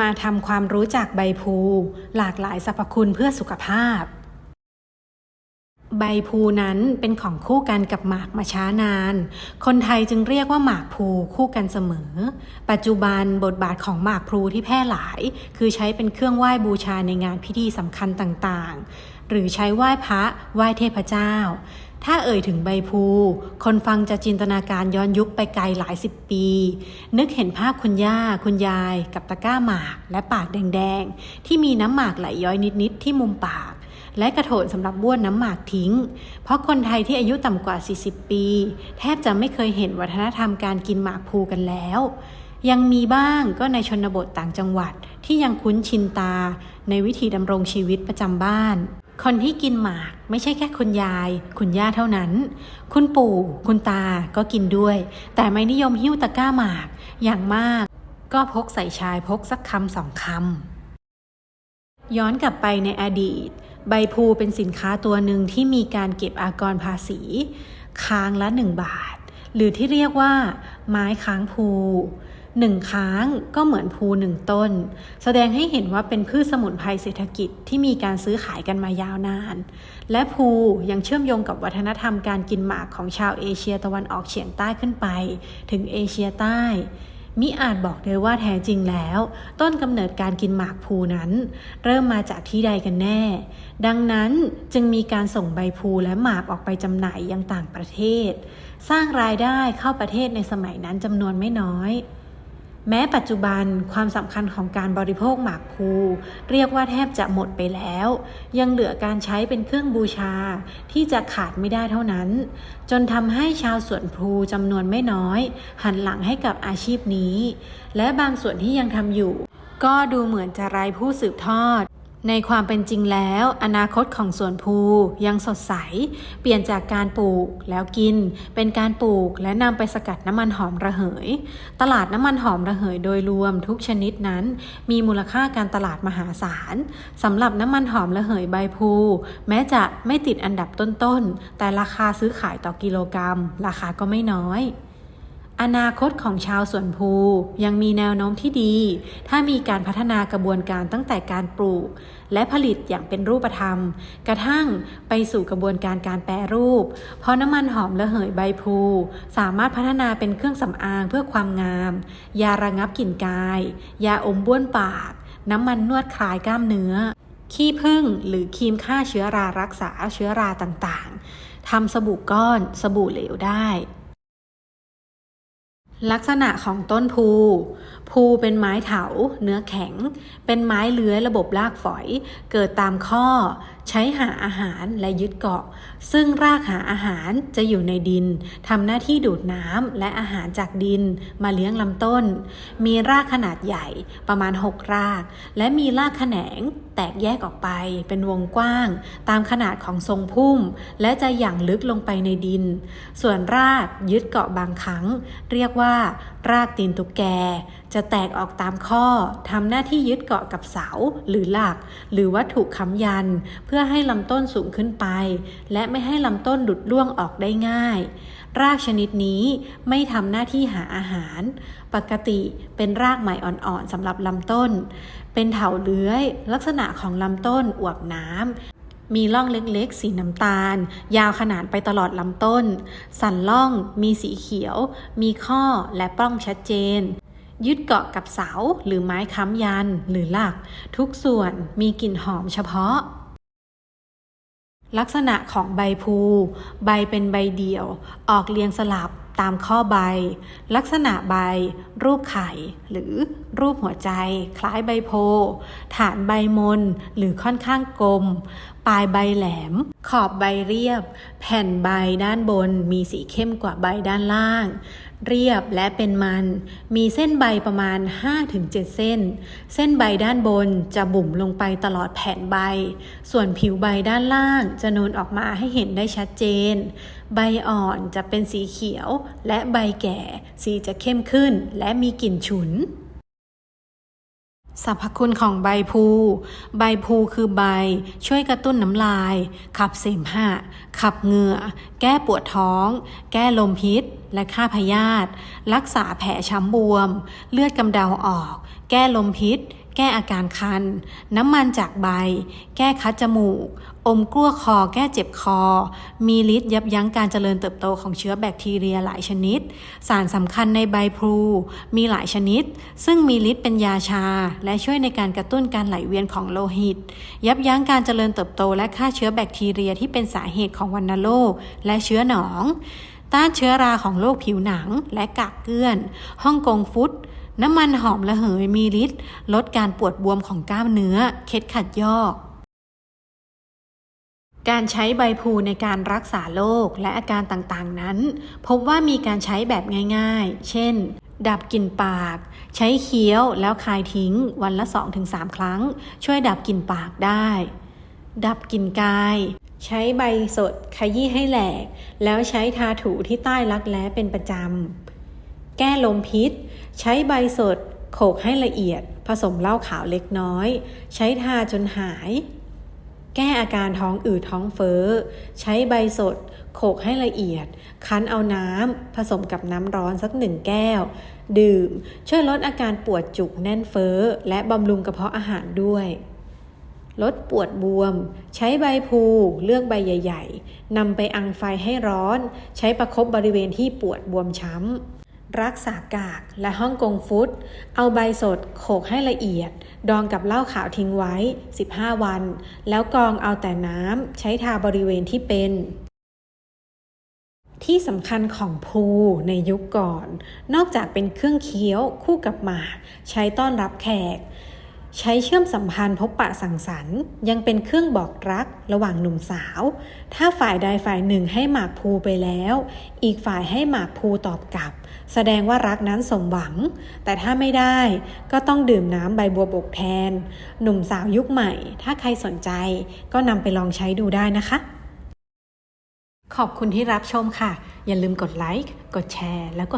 มาทำความรู้จักใบพลูหลากหลายสรรพคุณเพื่อสุขภาพ ใบพลูนั้นเป็นของคู่กันกับหมากมาช้านาน คนไทยจึงเรียกว่าหมากพลูคู่กันเสมอ ปัจจุบันบทบาทของหมากพลูที่แพร่หลาย คือใช้เป็นเครื่องไหว้บูชาในงานพิธีสำคัญต่างๆ หรือใช้ไหว้พระไหว้เทพเจ้า ถ้าเอ่ยถึงใบพลูคนฟังจะจินตนาการย้อนยุคไปไกลหลายสิบปี นึกเห็นภาพคุณย่า คุณยาย กับตะก้าหมาก และปากแดงๆ ที่มีน้ำหมากไหลย้อยนิดๆ ที่มุมปาก และกระโถนสำหรับบ้วนน้ำหมากทิ้ง เพราะคนไทยที่อายุต่ำกว่า 40 ปี แทบจะไม่เคยเห็นวัฒนธรรมการกินหมากพลูกันแล้วยังมีบ้างก็ในชนบทต่างจังหวัดที่ยังคุ้นชินตาในวิธีดำรงชีวิตประจำบ้าน คนที่กินหมากไม่ใช่แค่คุณยาย คุณย่าเท่านั้น คุณปู่ คุณตาก็กินด้วย แต่ไม่นิยมหิ้วตะกร้าหมาก อย่างมาก ก็พกใส่ชายพกสักคำสองคำ ย้อนกลับไปในอดีต ใบพูเป็นสินค้าตัวหนึ่งที่มีการเก็บอากรภาษี ค้างละหนึ่งบาท หรือที่เรียกว่า ไม้ค้างภู หนึ่งค้างก็เหมือนภูหนึ่งต้น แสดงให้เห็นว่าเป็นพืชสมุนไพรเศรษฐกิจที่มีการซื้อขายกันมายาวนาน และภูยังเชื่อมโยงกับวัฒนธรรมการกินหมากของชาวเอเชียตะวันออกเฉียงใต้ขึ้นไป ถึงเอเชียใต้มิอาจบอกได้ว่าแท้จริงแล้ว ต้นกำเนิดการกินหมากภูนั้น เริ่มมาจากที่ใดกันแน่ ดังนั้นจึงมีการส่งใบภูและหมากออกไปจำหน่ายยังต่างประเทศ สร้างรายได้เข้าประเทศในสมัยนั้นจำนวนไม่น้อย แม้ปัจจุบันความสำคัญของการบริโภคหมากพลูเรียกว่าแทบจะหมดไปแล้ว ยังเหลือการใช้เป็นเครื่องบูชาที่จะขาดไม่ได้เท่านั้น จนทำให้ชาวสวนพลูจำนวนไม่น้อย หันหลังให้กับอาชีพนี้ และบางส่วนที่ยังทำอยู่ ก็ดูเหมือนจะไร้ผู้สืบทอด ในความเป็นจริงแล้ว อนาคตของสวนภูยังสดใส เปลี่ยนจากการปลูกแล้วกิน เป็นการปลูกและนำไปสกัดน้ำมันหอมระเหย ตลาดน้ำมันหอมระเหยโดยรวมทุกชนิดนั้น มีมูลค่าการตลาดมหาศาลสำหรับน้ำมันหอมระเหยใบพลูแม้จะไม่ติดอันดับต้นๆ แต่ราคาซื้อขายต่อกิโลกรรัม ราคาก็ไม่น้อย อนาคตของชาวสวนภูยังมีแนวโน้มที่ดี ถ้ามีการพัฒนากระบวนการตั้งแต่การปลูก และผลิตอย่างเป็นรูปธรรม กระทั่งไปสู่กระบวนการการแปรรูป เพราะน้ำมันหอมระเหยใบพลูสามารถพัฒนาเป็นเครื่องสำอางเพื่อความงาม ยาระงับกลิ่นกาย ยาอมบ้วนปาก น้ำมันนวดคลายกล้ามเนื้อ ขี้ผึ้งหรือครีมฆ่าเชื้อรารักษาเชื้อราต่างๆทำสบู่ก้อน สบู่เหลวได้ ลักษณะของต้นพูพูเป็นไม้เถา เนื้อแข็ง เป็นไม้เลื้อยระบบรากฝอย เกิดตามข้อ ใช้หาอาหารและยึดเกาะ ซึ่งรากหาอาหารจะอยู่ในดินทำหน้าที่ดูดน้ำและอาหารจากดินมาเลี้ยงลำต้น มีรากขนาดใหญ่ประมาณ 6 ราก และมีรากแขนงแตกแยกออกไปเป็นวงกว้าง ตามขนาดของทรงพุ่ม และจะหยั่งลึกลงไปในดิน ส่วนรากยึดเกาะบางครั้ง เรียกว่า รากตีนตุ๊กแก จะแตกออกตามข้อทำหน้าที่ยึดเกาะกับเสาหรือหลัก หรือวัตถุค้ำยัน เพื่อให้ลำต้นสูงขึ้นไป และไม่ให้ลำต้นหลุดล่วงออกได้ง่าย รากชนิดนี้ไม่ทำหน้าที่หาอาหาร ปกติเป็นรากใหม่อ่อนๆสำหรับลำต้น เป็นเถาเลื้อย ลักษณะของลำต้นอวบน้ำมีร่องเล็กๆ สีน้ำตาล ยาวขนานไปตลอดลำต้น สันล่องมีสีเขียว มีข้อและปล้องชัดเจน ยึดเกาะกับเสาหรือไม้ค้ำยันหรือหลัก ทุกส่วนมีกลิ่นหอมเฉพาะ ลักษณะของใบพูใบเป็นใบเดี่ยว ออกเรียงสลับตามข้อใบ ลักษณะใบ รูปไข่ หรือรูปหัวใจ คล้ายใบโพ ฐานใบมน หรือค่อนข้างกลม ปลายใบแหลม ขอบใบเรียบ แผ่นใบด้านบนมีสีเข้มกว่าใบด้านล่าง เรียบและเป็นมัน มีเส้นใบประมาณ 5-7 เส้น เส้นใบด้านบนจะบุ๋มลงไปตลอดแผ่นใบ ส่วนผิวใบด้านล่างจะนูนออกมาให้เห็นได้ชัดเจน ใบอ่อนจะเป็นสีเขียว และใบแก่ สีจะเข้มขึ้นและมีกลิ่นฉุน สรรพคุณของใบพลูใบพลูคือใบ ช่วยกระตุ้นน้ำลาย ขับเสมหะ ขับเหงื่อ แก้ปวดท้อง แก้ลมพิษ และฆ่าพยาธิ รักษาแผลช้ำบวม เลือดกำเดาออก แก้ลมพิษ แก้อาการคัน น้ำมันจากใบ แก้คัดจมูกอมกลั้วคอแก้เจ็บคอ มีฤทธิ์ยับยั้งการเจริญเติบโตของเชื้อแบคทีเรียหลายชนิด สารสำคัญในใบพลูมีหลายชนิด ซึ่งมีฤทธิ์เป็นยาชา และช่วยในการกระตุ้นการไหลเวียนของโลหิต ยับยั้งการเจริญเติบโตและฆ่าเชื้อแบคทีเรียที่เป็นสาเหตุของวัณโรคและเชื้อหนอง ต้านเชื้อราของโรคผิวหนังและกากเกลื่อนฮ่องกงฟุตน้ำมันหอมระเหยมีฤทธิ์ลดการปวดบวมของกล้ามเนื้อ เคล็ดขัดยอก การใช้ใบพลูในการรักษาโรคและอาการต่างๆนั้น พบว่ามีการใช้แบบง่ายๆ เช่น ดับกลิ่นปาก ใช้เคี้ยวแล้วคายทิ้งวันละ 2-3 ครั้ง ช่วยดับกลิ่นปากได้ ดับกลิ่นกาย ใช้ใบสดขยี้ให้แหลก แล้วใช้ทาถูที่ใต้รักแร้เป็นประจำ แก้ลมพิษ ใช้ใบสดโขกให้ละเอียด ผสมเหล้าขาวเล็กน้อย ใช้ทาจนหาย แก้อาการท้องอืดท้องเฟ้อ ใช้ใบสดโขกให้ละเอียด คั้นเอาน้ำผสมกับน้ำร้อนสักหนึ่งแก้ว ดื่ม ช่วยลดอาการปวดจุกแน่นเฟ้อ และบำรุงกระเพาะอาหารด้วยลดปวดบวม ใช้ใบพูเลือกใบใหญ่ ๆนำไปอังไฟให้ร้อน ใช้ประคบบริเวณที่ปวดบวมช้ำ รักษากากและฮ่องกงฟุต เอาใบสดโขกให้ละเอียด ดองกับเหล้าขาวทิ้งไว้ 15 วัน แล้วกรองเอาแต่น้ำใช้ทาบริเวณที่เป็น ที่สำคัญของภูในยุคก่อน นอกจากเป็นเครื่องเคี้ยวคู่กับหมาก ใช้ต้อนรับแขก ใช้เชื่อมสัมพันธ์พบปะสังสรรค์ ยังเป็นเครื่องบอกรักระหว่างหนุ่มสาว ถ้าฝ่ายใดฝ่ายหนึ่งให้หมากพูไปแล้ว อีกฝ่ายให้หมากพูตอบกลับ แสดงว่ารักนั้นสมหวัง แต่ถ้าไม่ได้ก็ต้องดื่มน้ำใบบัวบกแทน หนุ่มสาวยุคใหม่ ถ้าใครสนใจก็นำไปลองใช้ดูได้นะคะ ขอบคุณที่รับชมค่ะ อย่าลืมกดไลค์กดแชร์แล้วกด